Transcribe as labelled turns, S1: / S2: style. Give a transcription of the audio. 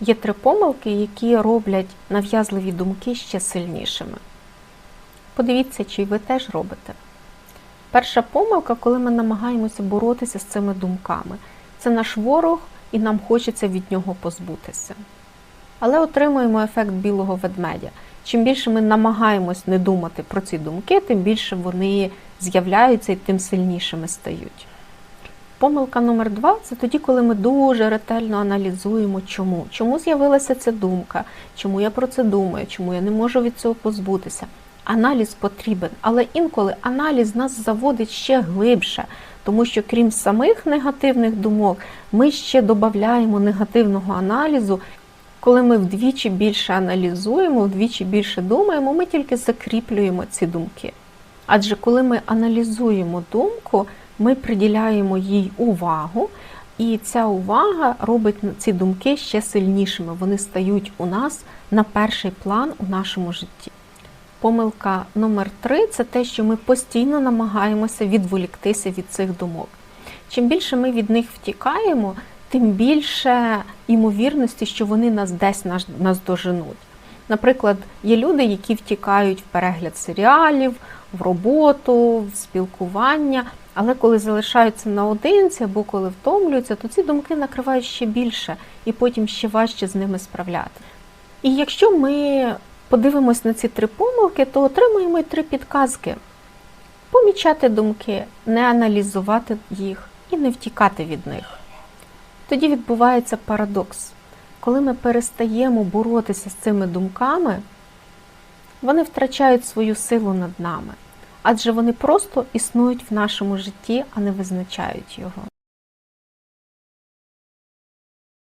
S1: Є три помилки, які роблять нав'язливі думки ще сильнішими. Подивіться, чи ви теж робите. Перша помилка, коли ми намагаємося боротися з цими думками. Це наш ворог, і нам хочеться від нього позбутися. Але отримуємо ефект білого ведмедя. Чим більше ми намагаємось не думати про ці думки, тим більше вони з'являються і тим сильнішими стають. Помилка номер два це тоді, коли ми дуже ретельно аналізуємо, чому. Чому з'явилася ця думка, чому я про це думаю, чому я не можу від цього позбутися. Аналіз потрібен, але інколи аналіз нас заводить ще глибше, тому що крім самих негативних думок, ми ще додаємо негативного аналізу. Коли ми вдвічі більше аналізуємо, вдвічі більше думаємо, ми тільки закріплюємо ці думки. Адже коли ми аналізуємо думку, ми приділяємо їй увагу, і ця увага робить ці думки ще сильнішими. Вони стають у нас на перший план у нашому житті. Помилка номер три це те, що ми постійно намагаємося відволіктися від цих думок. Чим більше ми від них втікаємо, тим більше ймовірності, що вони нас десь нас, нас доженуть. Наприклад, є люди, які втікають в перегляд серіалів, в роботу, в спілкування, але коли залишаються наодинці або коли втомлюються, то ці думки накривають ще більше і потім ще важче з ними справляти. І якщо ми подивимось на ці три помилки, то отримуємо й три підказки: помічати думки, не аналізувати їх і не втікати від них. Тоді відбувається парадокс. Коли ми перестаємо боротися з цими думками, вони втрачають свою силу над нами, адже вони просто існують в нашому житті, а не визначають його.